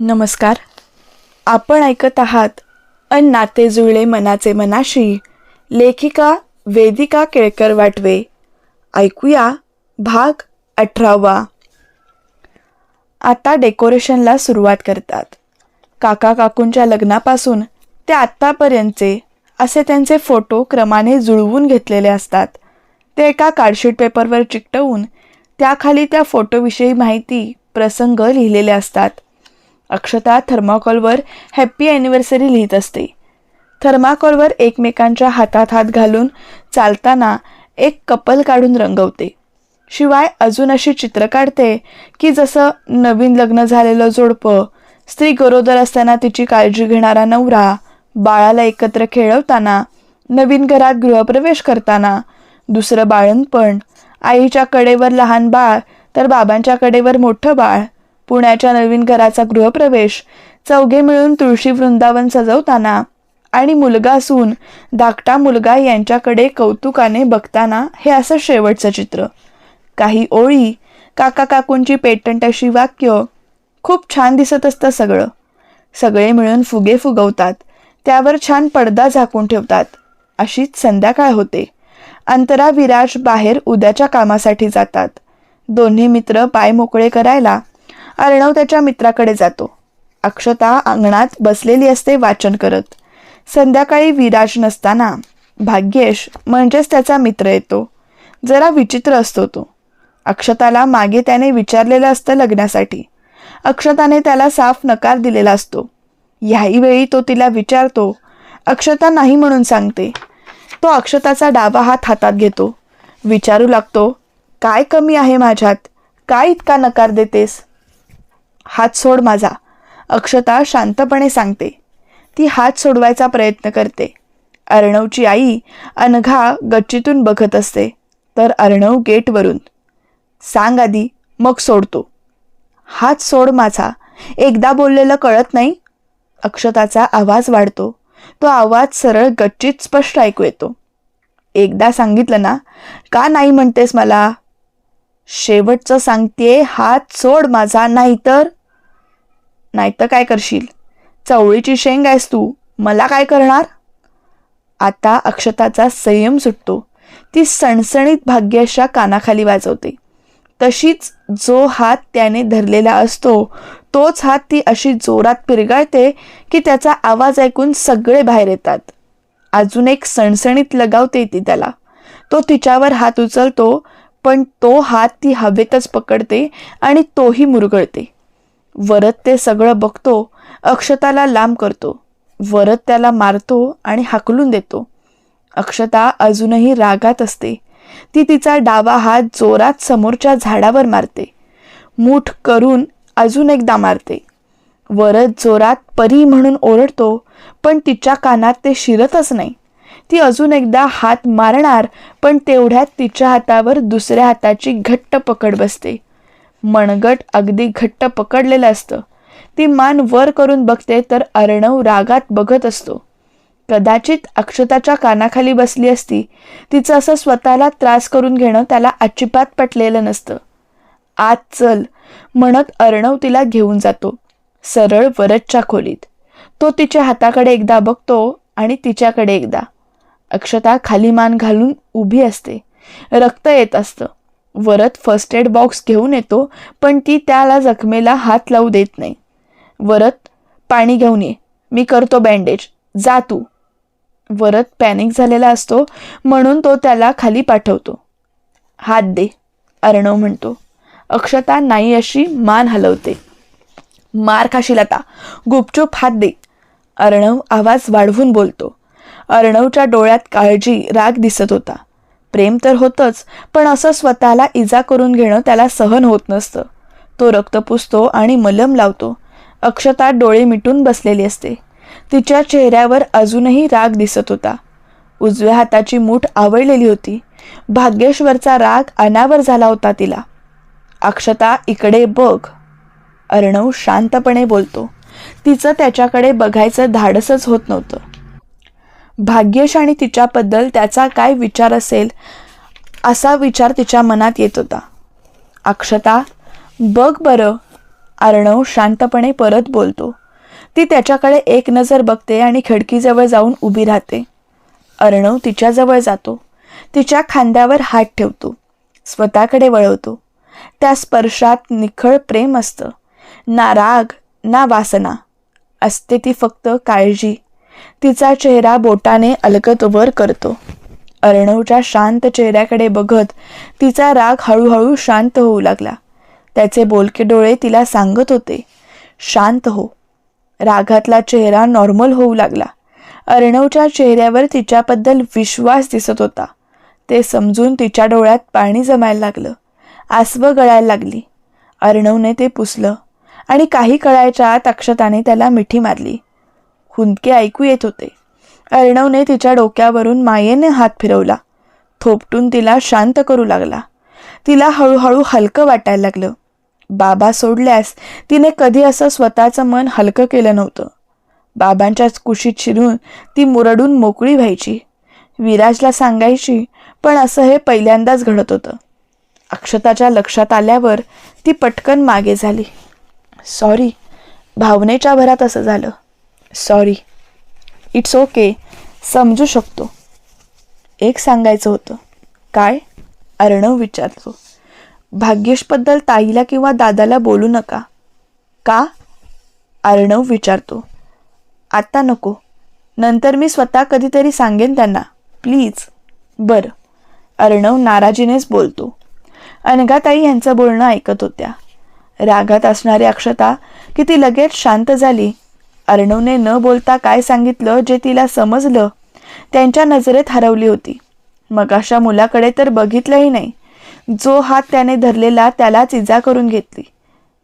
नमस्कार. आपण ऐकत आहात अन नाते जुळले मनाचे मनाशी लेखिका वेदिका केळकर वाटवे. ऐकूया भाग अठरावा. आता डेकोरेशनला सुरुवात करतात. काका काकूंच्या लग्नापासून ते आत्तापर्यंतचे असे त्यांचे फोटो क्रमाने जुळवून घेतलेले असतात. ते एका कार्डशीट पेपरवर चिकटवून त्याखाली त्या फोटोविषयी माहिती प्रसंग लिहिलेले असतात. अक्षता थर्माकोलवर हॅप्पी ॲनिव्हर्सरी लिहित असते. थर्माकोलवर एकमेकांच्या हातात हात घालून चालताना एक कपल काढून रंगवते. शिवाय अजून अशी चित्र काढते की जसं नवीन लग्न झालेलं जोडपं स्त्री गरोदर असताना तिची काळजी घेणारा नवरा बाळाला एकत्र खेळवताना नवीन घरात गृहप्रवेश करताना दुसरं बाळणपण आईच्या कडेवर लहान बाळ तर बाबांच्या कडेवर मोठं बाळ पुण्याच्या नवीन घराचा गृहप्रवेश चौघे मिळून तुळशी वृंदावन सजवताना आणि मुलगा असून धाकटा मुलगा यांच्याकडे कौतुकाने बघताना हे असं शेवटचं चित्र. काही ओळी काका काकूंची पेटंट अशी वाक्य खूप छान दिसत असतं सगळं. सगळे मिळून फुगे फुगवतात त्यावर छान पडदा झाकून ठेवतात. अशीच संध्याकाळ होते. अंतरा विराज बाहेर उद्याच्या कामासाठी जातात. दोन्ही मित्र पाय मोकळे करायला अर्णव त्याच्या मित्राकडे जातो. अक्षता अंगणात बसलेली असते वाचन करत. संध्याकाळी विराज नसताना भाग्येश म्हणजेच त्याचा मित्र येतो. जरा विचित्र असतो तो. अक्षताला मागे त्याने विचारलेलं असतं लग्नासाठी. अक्षताने त्याला साफ नकार दिलेला असतो. ह्याही वेळी तो तिला विचारतो अक्षता नाही म्हणून सांगते. तो अक्षताचा डावा हात हातात घेतो. विचारू लागतो काय कमी आहे माझ्यात? काय इतका नकार देतेस? हात सोड माझा. अक्षता शांतपणे सांगते. ती हात सोडवायचा प्रयत्न करते. अर्णवची आई अनघा गच्चीतून बघत असते. तर अर्णव गेटवरून. सांग आधी मग सोडतो. हात सोड माझा. एकदा बोललेलं कळत नाही. अक्षताचा आवाज वाढतो. तो आवाज सरळ गच्चीत स्पष्ट ऐकू येतो. एकदा सांगितलं ना का नाही म्हणतेस मला? शेवटचं सांगते हात सोड माझा नाहीतर नाहीतर काय करशील? चवळीची शेंग आहेस तू. मला काय करणार? आता अक्षताचा संयम सुटतो. ती सणसणीत भाग्याशा कानाखाली वाजवते. तशीच जो हात त्याने धरलेला असतो तोच हात ती अशी जोरात पिरगाळते की त्याचा आवाज ऐकून सगळे बाहेर येतात. अजून एक सणसणीत लगावते ती त्याला. तो तिच्यावर हात उचलतो पण तो हात ती हवेतच पकडते आणि तोही मुरगळते. वरत ते सगळं बघतो अक्षताला लांब करतो. वरत त्याला मारतो आणि हाकलून देतो. अक्षता अजूनही रागात असते. ती तिचा डावा हात जोरात समोरच्या झाडावर मारते. मूठ करून अजून एकदा मारते. वरत जोरात परी म्हणून ओरडतो पण तिच्या कानात ते शिरतच नाही. ती अजून एकदा हात मारणार पण तेवढ्यात तिच्या हातावर दुसऱ्या हाताची घट्ट पकड बसते. मणगट अगदी घट्ट पकडलेलं असतं. ती मान वर करून बघते तर अर्णव रागात बघत असतो. कदाचित अक्षताच्या कानाखाली बसली असती तिचं असं स्वतःला त्रास करून घेणं त्याला अजिबात पटलेलं नसतं. आत चल म्हणत अर्णव तिला घेऊन जातो सरळ वरदच्या खोलीत. तो तिच्या हाताकडे एकदा बघतो आणि तिच्याकडे एकदा. अक्षता खाली मान घालून उभी असते. रक्त येत असतं. वरद फर्स्ट एड बॉक्स घेऊन येतो पण ती त्याला जखमेला हात लावू देत नाही. वरत पाणी घेऊन ये मी करतो बँडेज जा तू. वरत पॅनिक झालेला असतो म्हणून तो त्याला खाली पाठवतो. हात दे अर्णव म्हणतो. अक्षता नाही अशी मान हलवते. मार खाशील आता गुपचूप हात दे अर्णव आवाज वाढवून बोलतो. अर्णवच्या डोळ्यात काळजी राग दिसत होता. प्रेम तर होतंच पण असं स्वतःला इजा करून घेणं त्याला सहन होत नसतं. तो रक्त पुसतो आणि मलम लावतो. अक्षता डोळे मिटून बसलेली असते. तिच्या चेहऱ्यावर अजूनही राग दिसत होता. उजव्या हाताची मूठ आवळलेली होती. भाग्येश्वरचा राग अनावर झाला होता तिला. अक्षता इकडे बघ. अर्णव शांतपणे बोलतो. तिचं त्याच्याकडे बघायचं धाडसच होत नव्हतं. भाग्यश आणि तिच्याबद्दल त्याचा काय विचार असेल असा विचार तिच्या मनात येत होता. अक्षता बघ बरं अर्णव शांतपणे परत बोलतो. ती त्याच्याकडे एक नजर बघते आणि खिडकीजवळ जाऊन उभी राहते. अर्णव तिच्याजवळ जातो. तिच्या खांद्यावर हात ठेवतो. स्वतःकडे वळवतो. त्या स्पर्शात निखळ प्रेम असतं. ना राग ना वासना. असते ती फक्त काळजी. तिचा चेहरा बोटाने अलगत वर करतो. अर्णवच्या शांत चेहऱ्याकडे बघत तिचा राग हळूहळू शांत होऊ लागला. त्याचे बोलके डोळे तिला सांगत होते शांत हो. रागातला चेहरा नॉर्मल होऊ लागला. अर्णवच्या चेहऱ्यावर तिच्याबद्दल विश्वास दिसत होता. ते समजून तिच्या डोळ्यात पाणी जमायला लागलं. आसवं गळायला लागली. अर्णवने ते पुसलं आणि काही कळायच्या आत अक्षताने त्याला मिठी मारली. हुंदके ऐकू येत होते. अर्णवने तिच्या डोक्यावरून मायेने हात फिरवला. थोपटून तिला शांत करू लागला. तिला हळूहळू हलकं वाटायला लागलं. बाबा सोडल्यास तिने कधी असं स्वतःचं मन हलकं केलं नव्हतं. बाबांच्याच कुशीत शिरून ती मुरडून मोकळी व्हायची. विराजला सांगायची पण असं हे पहिल्यांदाच घडत होतं. अक्षताच्या लक्षात आल्यावर ती पटकन मागे झाली. सॉरी भावनेच्या भरात असं झालं. सॉरी इट्स ओके समजू शकतो. एक सांगायचं होतं. काय? अर्णव विचारतो. भाग्येशबद्दल ताईला किंवा दादाला बोलू नका. का? अर्णव विचारतो. आत्ता नको. नंतर मी स्वतः कधीतरी सांगेन त्यांना. प्लीज. बरं. अर्णव नाराजीनेच बोलतो. अनघाताई यांचं बोलणं ऐकत होत्या. रागात असणारी अक्षता की ती लगेच शांत झाली. अर्णवने न बोलता काय सांगितलं जे तिला समजलं त्यांच्या नजरेत हरवली होती. मग अशा मुलाकडे तर बघितलंही नाही. जो हात त्याने धरलेला त्यालाच इजा करून घेतली.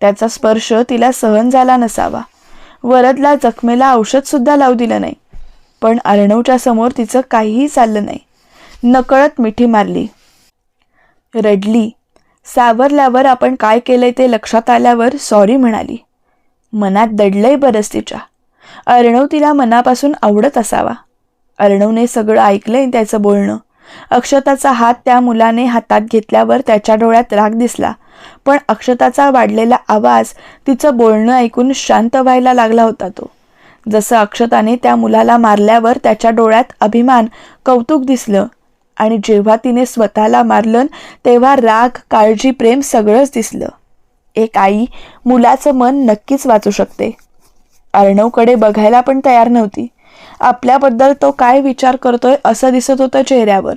त्याचा स्पर्श तिला सहन झाला नसावा. वरदला जखमेला औषधसुद्धा लावू दिलं नाही. पण अर्णवच्या समोर तिचं काहीही चाललं नाही. नकळत मिठी मारली. रडली. सावरल्यावर आपण काय केलंय ते लक्षात आल्यावर सॉरी म्हणाली. मनात दडलंय बरंच तिच्या. अर्णव तिला मनापासून आवडत असावा. अर्णवने सगळं ऐकलंय त्याचं बोलणं. अक्षताचा हात त्या मुलाने हातात घेतल्यावर त्याच्या डोळ्यात राग दिसला. पण अक्षताचा वाढलेला आवाज तिचं बोलणं ऐकून शांत व्हायला लागला होता तो. जसं अक्षताने त्या मुलाला मारल्यावर त्याच्या डोळ्यात अभिमान कौतुक दिसलं आणि जेव्हा तिने स्वतःला मारलं तेव्हा राग काळजी प्रेम सगळंच दिसलं. एक आई मुलाचं मन नक्कीच वाचू शकते. अर्णवकडे बघायला पण तयार नव्हती. आपल्याबद्दल तो काय विचार करतोय असं दिसत होतं चेहऱ्यावर.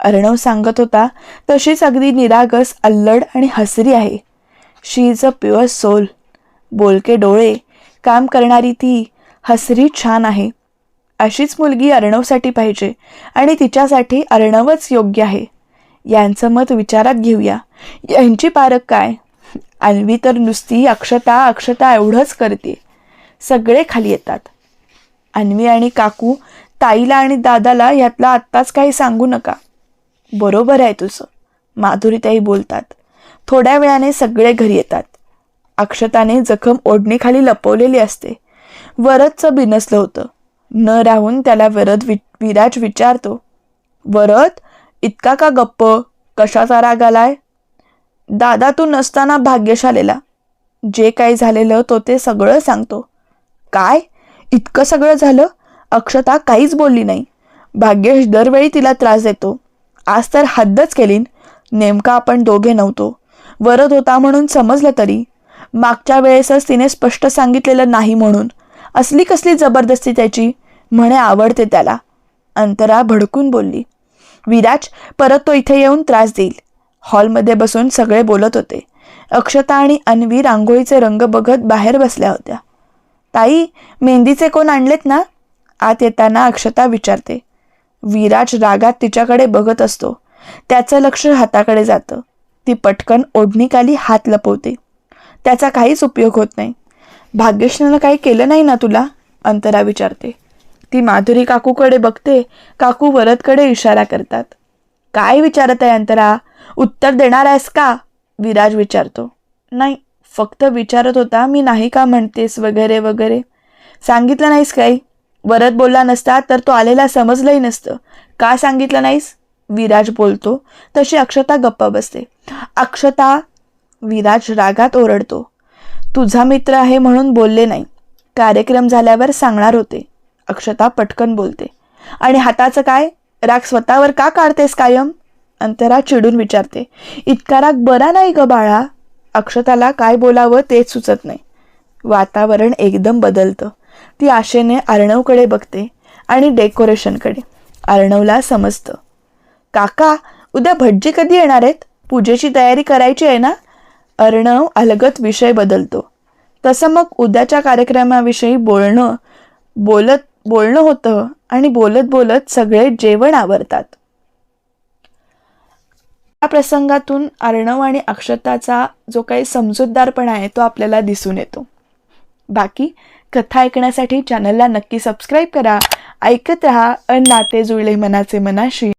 अर्णव सांगत होता तशीच अगदी निरागस अल्लड आणि हसरी आहे. She is a pure soul बोलके डोळे काम करणारी ती हसरी छान आहे. अशीच मुलगी अर्णवसाठी पाहिजे आणि तिच्यासाठी अर्णवच योग्य आहे. यांचं मत विचारात घेऊया. यांची पारख काय? अन्वी तर नुसती अक्षता अक्षता एवढंच करते. सगळे खाली येतात. अन्वी आणि काकू ताईला आणि दादाला यातला आत्ताच काही सांगू नका. बरोबर आहे तुझं माधुरीताई बोलतात. थोड्या वेळाने सगळे घरी येतात. अक्षताने जखम ओढणीखाली लपवलेली असते. वरदचं बिनसलं होतं. न राहून त्याला वरद वि विराज विचारतो वरद इतका का गप्प? कशाचा राग आलाय? दादा तू नसताना भाग्यशालेला. जे काही झालेलं तो ते सगळं सांगतो. काय? इतकं सगळं झालं? अक्षता काहीच बोलली नाही. भाग्येश दरवेळी तिला त्रास देतो. आज तर हद्दच केली नेमका आपण दोघे नव्हतो. वरद होता म्हणून समजलं तरी. मागच्या वेळेसच तिने स्पष्ट सांगितलेलं नाही म्हणून. असली कसली जबरदस्ती त्याची? म्हणे आवडते त्याला. अंतरा भडकून बोलली. विराज परत तो इथे येऊन त्रास देईल. हॉलमध्ये बसून सगळे बोलत होते. अक्षता आणि अन्वी रांगोळीचे रंग बघत बाहेर बसल्या होत्या. ताई मेहंदीचे कोण आणलेत ना? आत येताना अक्षता विचारते. विराज रागात तिच्याकडे बघत असतो. त्याचं लक्ष हाताकडे जातं. ती पटकन ओढणीखाली हात लपवते. त्याचा काहीच उपयोग होत नाही. भाग्यश्रीनं काही केलं नाही ना तुला? अंतरा विचारते. ती माधुरी काकूकडे बघते. काकू वरदकडे इशारा करतात. काय विचारत आहे अंतरा? उत्तर देणार आहेस का? विराज विचारतो. नाही फक्त विचारत होता मी नाही का म्हणतेस वगैरे वगैरे? सांगितलं नाहीस काही. वरद बोलला नसता तर तो आलेला समजलंही नसतं. का सांगितलं नाहीस? विराज बोलतो. तशी अक्षता गप्पा बसते. अक्षता विराज रागात ओरडतो. तुझा मित्र आहे म्हणून बोलले नाही. कार्यक्रम झाल्यावर सांगणार होते. अक्षता पटकन बोलते. आणि हाताचं काय? राग स्वतःवर का काढतेस कायम? अंतरा चिडून विचारते. इतका राग बरा नाही ग बाळा. अक्षताला काय बोलावं तेच सुचत नाही. वातावरण एकदम बदलतं. ती आशेने अर्णवकडे बघते आणि डेकोरेशनकडे. अर्णवला समजतं. काका उद्या भटजी कधी येणार आहेत? पूजेची तयारी करायची आहे ना? अर्णव अलगत विषय बदलतो. तसं मग उद्याच्या कार्यक्रमाविषयी बोलणं बोलत बोलणं होतं आणि बोलत बोलत सगळे जेवण आवरतात. या प्रसंगातून अर्णव आणि अक्षताचा जो काही समजूतदारपणा आहे तो आपल्याला दिसून येतो. बाकी कथा ऐकण्यासाठी चॅनलला नक्की सबस्क्राईब करा. ऐकत रहा अन नाते जुळले मनाचे मनाशी.